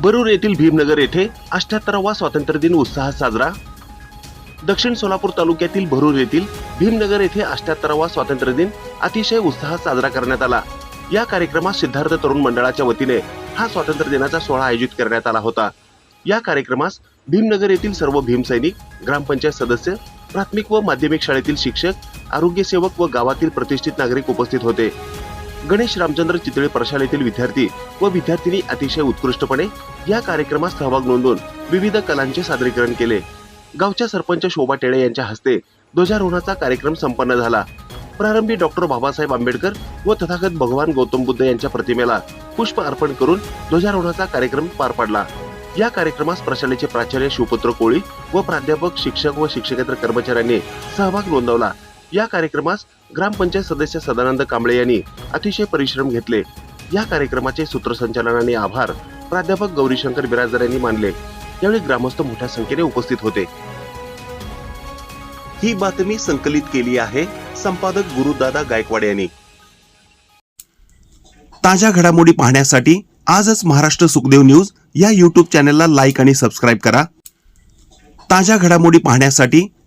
बरूर येथील भीमनगर येथे अठ्याहत्तरावा स्वातंत्र्य दिन उत्साहात साजरा. दक्षिण सोलापूर तालुक्यातील भरूर येथील भीमनगर येथे अठ्याहत्तरावा स्वातंत्र्य दिन अतिशय उत्साहात साजरा करण्यात आला. या कार्यक्रमात सिद्धार्थ तरुण मंडळाच्या वतीने हा स्वातंत्र्य दिनाचा सोहळा आयोजित करण्यात आला होता. या कार्यक्रमास भीमनगर येथील सर्व भीमसैनिक ग्रामपंचायत सदस्य प्राथमिक व माध्यमिक शाळेतील शिक्षक आरोग्यसेवक व गावातील प्रतिष्ठित नागरिक उपस्थित होते. गणेश रामचंद्र चितळे प्रशालेतील विद्यार्थी व विद्यार्थिनी अतिशय उत्कृष्टपणे या कार्यक्रमात सहभाग नोंदवून विविध कलांचे सादरीकरण केले. गावच्या सरपंच शोभा टेळे यांच्या हस्ते ध्वजारोहणाचा कार्यक्रम संपन्न झाला. प्रारंभी डॉक्टर बाबासाहेब आंबेडकर व तथागत भगवान गौतम बुद्ध यांच्या प्रतिमेला पुष्प अर्पण करून ध्वजारोहणाचा कार्यक्रम पार पडला. या कार्यक्रमास प्रशालेचे प्राचार्य शिवपुत्र कोळी व प्राध्यापक शिक्षक व शिक्षकेतर कर्मचाऱ्यांनी सहभाग नोंदवला. या कार्यक्रमास ग्रामपंचायत सदस्य सदानंद कांबळे यांनी अतिशय परिश्रम घेतले. या कार्यक्रमाचे सूत्रसंचालनाने आभार प्राध्यापक गौरीशंकर बिराजदार यांनी मानले. यावेळी ग्रामस्थ मोठ्या संख्येने उपस्थित होते. ही बातमी संकलित केली आहे संपादक गुरुदादा गायकवाड यांनी. ताज्या घडामोडी पाहण्यासाठी आजच महाराष्ट्र सुखदेव न्यूज या यूट्यूब चॅनलला लाईक आणि सबस्क्राईब करा. ताज्या घडामोडी पाहण्यासाठी